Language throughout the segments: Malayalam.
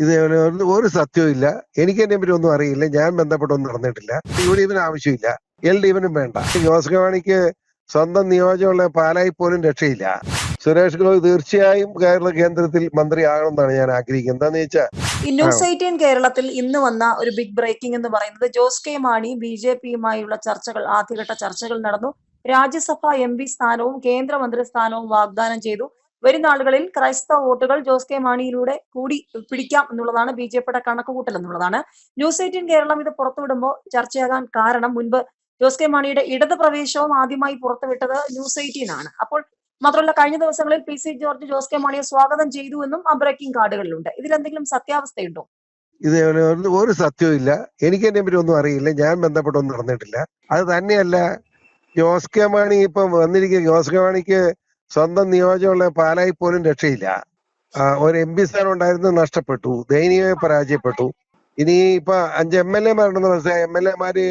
ഇതേപോലെ ഒരു- സത്യവും ഇല്ല. എനിക്ക് എന്നെ പറ്റി ഒന്നും അറിയില്ല. ഞാൻ ബന്ധപ്പെട്ടൊന്നും നടന്നിട്ടില്ല. യു ഡി എഫിന് ആവശ്യമില്ല. എൽ ഡി എഫിനും വേണ്ട. ജോസ് കെ മാണിക്ക് സ്വന്തം നിയോജകമുള്ള പാലായി പോലും രക്ഷയില്ല. സുരേഷ് ഗോപി തീർച്ചയായും കേരള കേന്ദ്രത്തിൽ മന്ത്രി ആകണമെന്നാണ് ഞാൻ ആഗ്രഹിക്കുന്നത്. എന്താന്ന് വെച്ചാൽ എയ്റ്റീൻ കേരളത്തിൽ ഇന്ന് വന്ന ഒരു ബിഗ് ബ്രേക്കിംഗ് എന്ന് പറയുന്നത് Jose K Mani B J പിയുമായുള്ള ചർച്ചകൾ ആദ്യഘട്ട ചർച്ചകൾ നടന്നു. രാജ്യസഭ എം പി സ്ഥാനവും കേന്ദ്രമന്ത്രി സ്ഥാനവും വാഗ്ദാനം ചെയ്തു. വരും നാളുകളിൽ ക്രൈസ്തവ വോട്ടുകൾ ജോസ് കെ മാണിയിലൂടെ കൂടി പിടിക്കാം എന്നുള്ളതാണ് ബി ജെ പിയുടെ കണക്കുകൂട്ടൽ എന്നുള്ളതാണ്. ന്യൂസ് എയ്റ്റീൻ കേരളം ഇത് പുറത്തുവിടുമ്പോൾ ചർച്ചയാകാൻ കാരണം മുൻപ് ജോസ് കെ മാണിയുടെ ഇടത് പ്രവേശവും ആദ്യമായി പുറത്തുവിട്ടത് ന്യൂസ് എയ്റ്റീൻ ആണ്. അപ്പോൾ മാത്രമല്ല കഴിഞ്ഞ ദിവസങ്ങളിൽ P C George Jose K മാണിയെ സ്വാഗതം ചെയ്തു എന്നും ആ ബ്രേക്കിംഗ് കാർഡുകളിലുണ്ട്. ഇതിലെന്തെങ്കിലും സത്യാവസ്ഥയുണ്ടോ? ഇത് ഒരു- സത്യവും ഇല്ല. എനിക്ക് എന്നെ പറ്റി ഒന്നും അറിയില്ല. ഞാൻ ബന്ധപ്പെട്ടൊന്നും നടന്നിട്ടില്ല. അത് തന്നെയല്ല ജോസ് കെ മാണി ഇപ്പം വന്നിരിക്കുന്ന ജോസ് കെ മാണിക്ക് സ്വന്തം നിയോജകമുള്ള പാലായി പോലും രക്ഷയില്ല. ഒരു എം പി സ്ഥാനം ഉണ്ടായിരുന്നു നഷ്ടപ്പെട്ടു. ദയനീയമായി പരാജയപ്പെട്ടു. ഇനി ഇപ്പൊ അഞ്ച് എം എൽ എമാരുണ്ടെന്ന് മനസ്സിലായി. എം എൽ എമാര്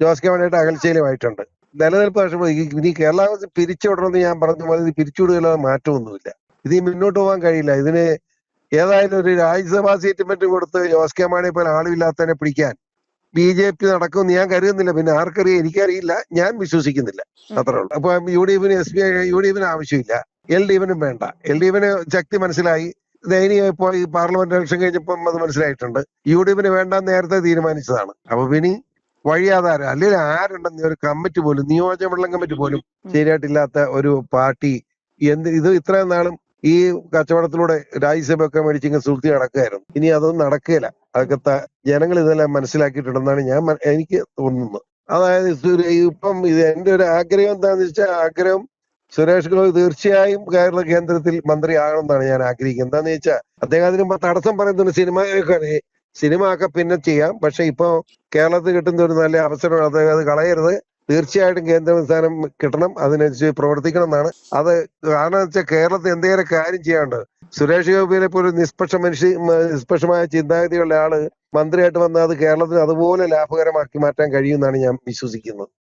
ജോസ് കെ മാണിയുടെ അകൽച്ചയിലുമായിട്ടുണ്ട്. നിലനിൽപ്പ് ഇനി കേരള പിരിച്ചുവിടണമെന്ന് ഞാൻ പറഞ്ഞ പോലെ ഇത് പിരിച്ചുവിടുകയല്ലാതെ മാറ്റമൊന്നുമില്ല. ഇത് മുന്നോട്ട് പോകാൻ കഴിയില്ല. ഇതിന് ഏതായാലും ഒരു രാജ്യസഭാ സീറ്റ് മറ്റും കൊടുത്ത് ജോസ് കെ മാണിയെ പോലെ ആളുമില്ലാത്തതിനെ പിടിക്കാൻ ബി ജെ പി നടക്കുമെന്ന് ഞാൻ കരുതുന്നില്ല. പിന്നെ ആർക്കറിയാം? എനിക്കറിയില്ല. ഞാൻ വിശ്വസിക്കുന്നില്ല. അത്രേ ഉള്ളൂ. അപ്പൊ യു ഡി എഫിന് എസ് പി യു ഡി എഫിന് ആവശ്യമില്ല. എൽ ഡി എഫിനും വേണ്ട. എൽ ഡി എഫിന് ശക്തി മനസ്സിലായി. ദയനീയ ഇപ്പോ ഈ പാർലമെന്റ് ഇലക്ഷൻ കഴിഞ്ഞപ്പം അത് മനസ്സിലായിട്ടുണ്ട്. യു ഡി എഫിന് വേണ്ട നേരത്തെ തീരുമാനിച്ചതാണ്. അപ്പൊ പിന്നെ ആധാരം അല്ലെങ്കിൽ ആരുണ്ടെന്ന് ഒരു കമ്മിറ്റി പോലും നിയോജകമണ്ഡലം കമ്മിറ്റി പോലും ശരിയായിട്ടില്ലാത്ത ഒരു പാർട്ടി എന്ത് ഇത് ഇത്രയും നാളും ഈ കച്ചവടത്തിലൂടെ രാജ്യസഭയൊക്കെ മേടിച്ചിങ്ങനെ സുഹൃത്തി നടക്കുകയായിരുന്നു ഇനി അതൊന്നും നടക്കുകയില്ല. അതൊക്കെ ജനങ്ങൾ ഇതെല്ലാം മനസ്സിലാക്കിയിട്ടുണ്ടെന്നാണ് ഞാൻ എനിക്ക് തോന്നുന്നത്. അതായത് ഇപ്പം ഇത് എന്റെ ഒരു ആഗ്രഹം എന്താന്ന് വെച്ചാൽ ആഗ്രഹം സുരേഷ് ഗോപി തീർച്ചയായും കേരള കേന്ദ്രത്തിൽ മന്ത്രി ആകണമെന്നാണ് ഞാൻ ആഗ്രഹിക്കുന്നത്. എന്താന്ന് വെച്ചാൽ അദ്ദേഹത്തിന് തടസ്സം പറയുന്നുണ്ട് സിനിമ സിനിമ ഒക്കെ പിന്നെ ചെയ്യാം. പക്ഷെ ഇപ്പൊ കേരളത്തിൽ കിട്ടുന്ന ഒരു നല്ല അവസരം അദ്ദേഹം അത് കളയരുത്. തീർച്ചയായിട്ടും കേന്ദ്ര സ്ഥാനം കിട്ടണം. അതിനനുസരിച്ച് പ്രവർത്തിക്കണം എന്നാണ്. അത് കാരണം വെച്ചാൽ കേരളത്തിൽ എന്തെങ്കിലും കാര്യം ചെയ്യാണ്ട് സുരേഷ് ഗോപിയെ പോലെ നിഷ്പക്ഷ മനുഷ്യ നിഷ്പക്ഷമായ ചിന്താഗതിയുള്ള ആൾ മന്ത്രിയായിട്ട് വന്നാൽ അത് കേരളത്തിന് അതുപോലെ ലാഭകരമാക്കി മാറ്റാൻ കഴിയുമെന്നാണ് ഞാൻ വിശ്വസിക്കുന്നത്.